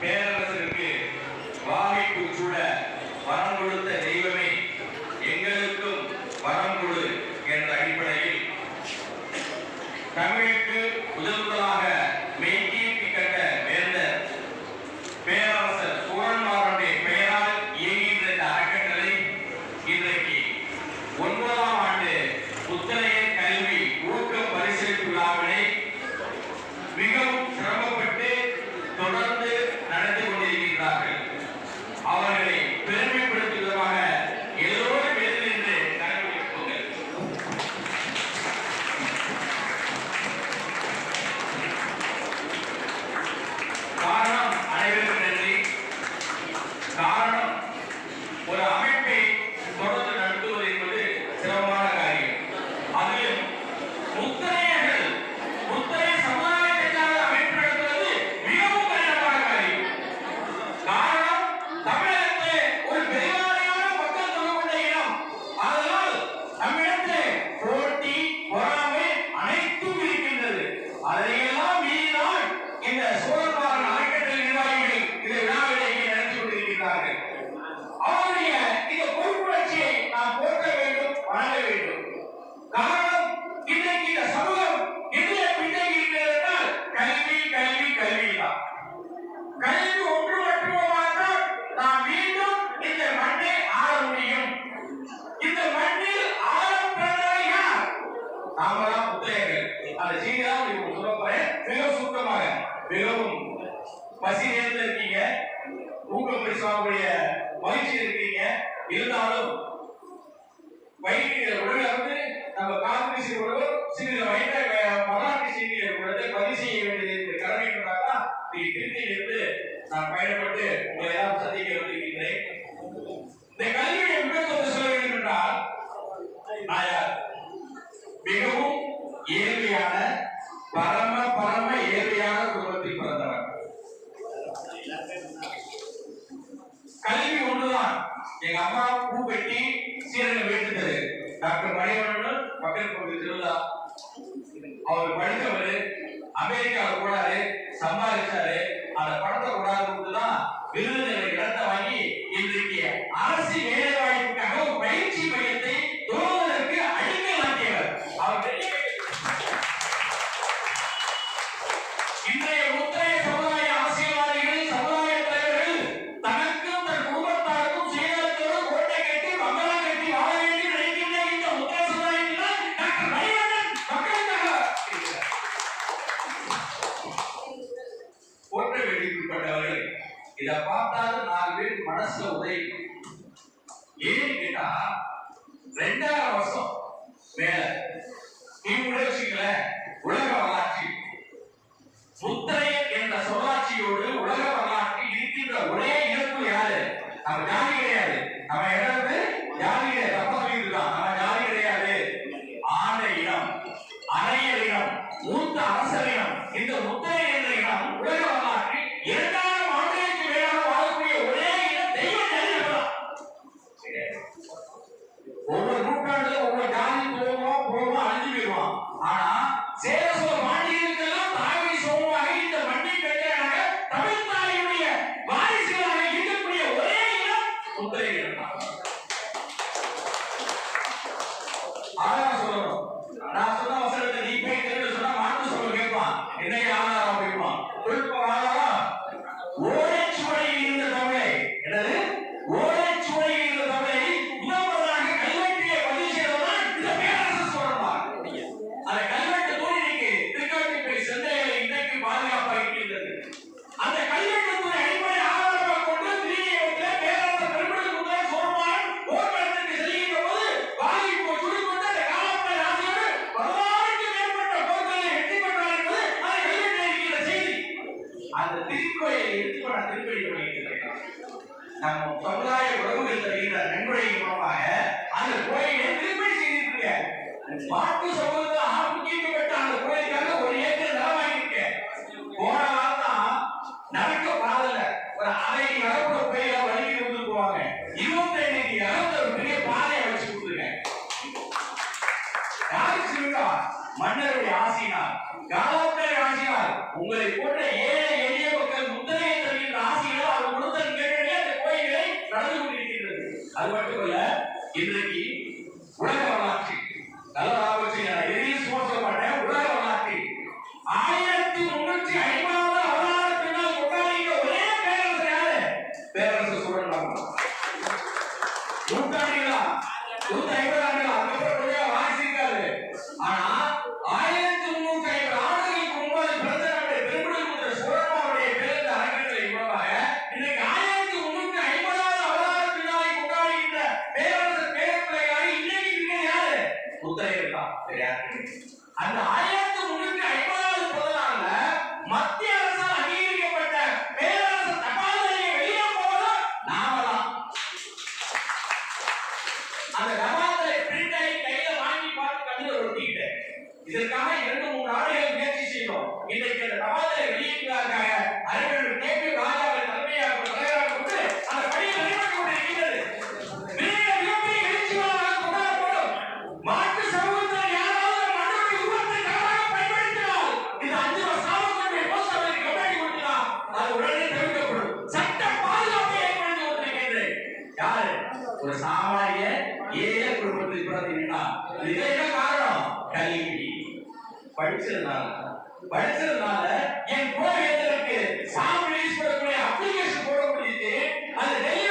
பேரரசிற்கு வாகைக்கு பூச்சூட வரம் கொடுத்த தெய்வமே எங்களுக்கும் வரம் கொடு என்ற அடிப்படையில் தமிழ் நான் பயணப்பட்டு உங்களை எல்லாம் சந்திக்க வந்திருக்கின்றேன். இந்த கல்வியை முக்கியத்துவம் சொல்ல வேண்டும் என்றால் நாயார் மிகவும் ஏழ்மையான பரம பரம ஏழ்மையான குடும்பத்தில் பிறந்தவர். கல்வி ஒன்றுதான். எங்க அம்மா பூ பெட்டி சீரனை வேண்டுதது டாக்டர் மணிவண்ணன் மக்கள் பகுதி திருவிழா. அவர் படித்தவர் அமெரிக்காவுக்கு போனாரு சம்பாதிச்சாரு அந்த படத்தை இதை பார்த்தாலும் நாலு பேர் மனசுல உதவி ஏன்னு கேட்டா ரெண்டாயிரம் வருஷம் மேல நீங்க வச்சுக்கல உலக வரலாற்றி. முத்திரையர் என்ற சொல்லாட்சியோடு உலக வரலாற்றி இருக்கின்ற ஒரே இழப்பு யாரு? நம்ம ஜாதி கிடையாது. நம்ம இழந்து ஜாதி கிடையாது தப்பா சொல்லியிருக்கான் நம்ம ஜாதி கிடையாது. ஆடை இனம் அணையர் இனம் மூத்த அரசர் இனம். இந்த முத்திரை என்ற இனம் உலக வரலாற்றி இரண்டாயிரம் எடுத்து நான் திருப்பதி பண்ணியிருக்கிறேன் நம்ம சமுதாய உறவுகள் தருகின்ற நன்கொடை மூலமாக அந்த கோயிலை திருப்பதி செய்திருக்கேன் மாட்டு சமூகத்தில் ஆரம்பிக்கப்பட்ட அந்த கோயிலுக்காக ஒரு ஏக்கர் நிலம் வாங்கியிருக்கேன் போன வாரம் நடக்க பாதல ஒரு அரை நடப்புற கோயில வழி கொண்டு போவாங்க இருபத்தி ஐந்து ஒரு பெரிய பாதையை வச்சு கொடுத்துருக்கேன் யாரு சிறுகா மன்னருடைய ஆசினால் காலத்தினுடைய ஆசினால் உங்களை போன்ற ஏழை இன்றைக்கு உலக இதற்காக இரண்டு மூன்று ஆண்டுகள் முயற்சி செய்தோம். இன்றைக்கு அந்த தபாலை வெளியீட்டுக்காக அறிஞர் கேட்டு பி ராஜாவை தலைமையாக அந்த பணியை நிறைவேற்றி கொண்டிருக்கின்றது. மாற்று சமூகத்தில் யாராவது மன்னருடைய இந்த அஞ்சு சாமர்த்தியத்தை போஸ்டரை கண்ணாடி அது உடனே தவிர்க்கப்படும். சட்ட பாதுகாப்பை ஏற்படுத்தி யாரு? ஒரு சாமானிய ஏழை குடும்பத்தில் பிறந்தீங்கன்னா இதே காரணம்? கல்வி. படிச்சதுனால படிச்சதுனால என் கோயிலுக்கு சாமி சொல்லக்கூடிய அப்ளிகேஷன் முடியுது அது டெய்லி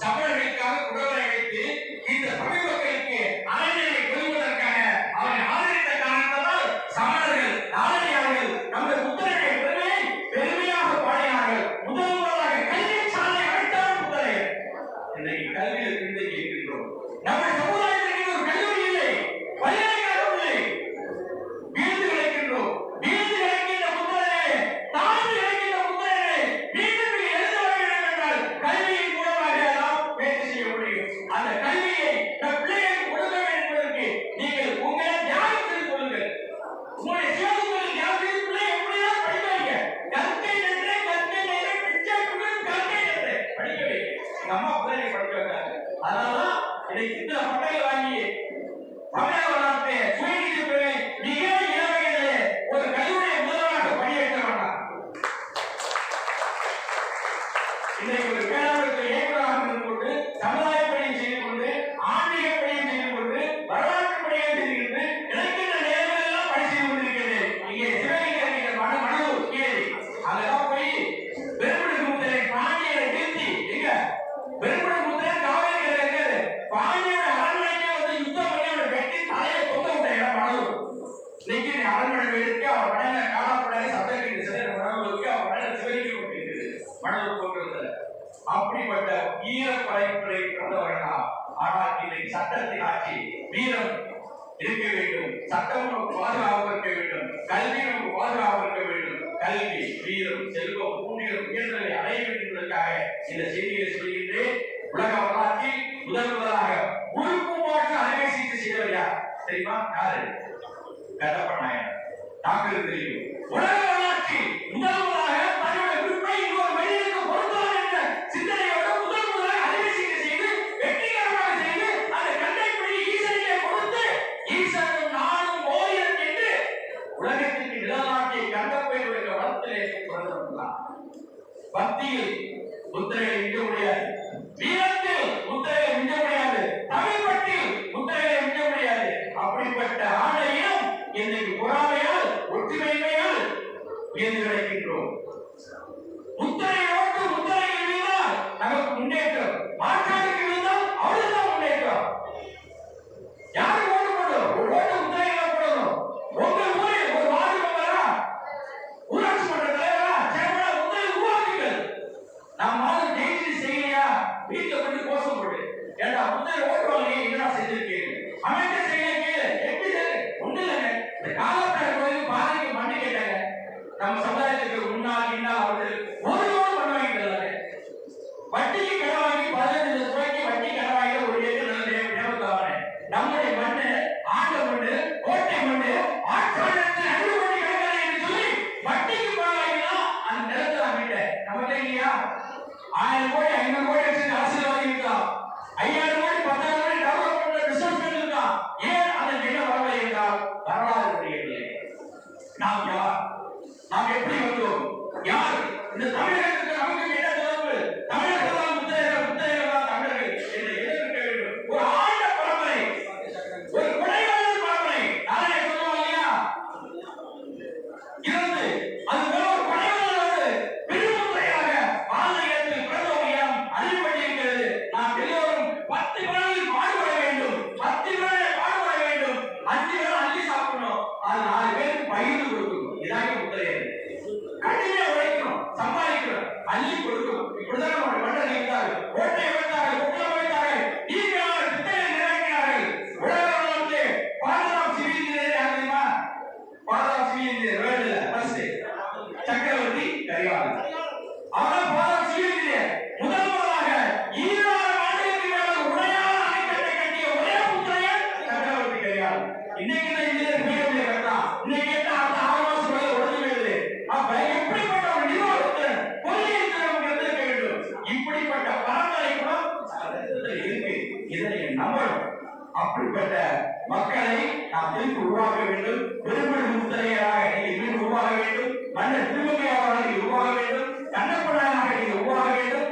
சபைகளுக்காக குடலை அழைத்து இந்த தமிழ் அப்படிப்பட்ட வீர படைப்புரை கொண்டவர்களா ஆனால் இதை சட்டத்தின் ஆட்சி வீரம் இருக்க வேண்டும். சட்டமும் நமக்கு பாதுகாப்பு இருக்க வேண்டும். கல்வி நமக்கு பாதுகாப்பு இருக்க வேண்டும். கல்வி வீரம் செல்வம் பூமிகள் உயர்ந்தலை அடைய வேண்டும் என்பதற்காக இந்த செய்தியை சொல்கின்றேன். உலக வரலாற்றில் முதன் முதலாக உறுப்பு மாற்று அறுவை சிகிச்சை யார்? தெரியுமா? யாரு? கதப்ப நாயன் டாக்டர் தெரியும். உலக வரலாற்றில் முதல் அள்ளி கொடுக்கும். இப்படிதான் நம்முடைய மண்டல இருந்தார் ஓட்டையோட அப்படிப்பட்ட மக்களை நாம் திருப்பி உருவாக்க வேண்டும். பெருமை முத்தரையராக நீங்கள் மீண்டும் உருவாக வேண்டும். மன்னர் திருவங்கையாளர்கள் உருவாக வேண்டும். கண்ணப்பனாக நீங்கள் உருவாக வேண்டும்.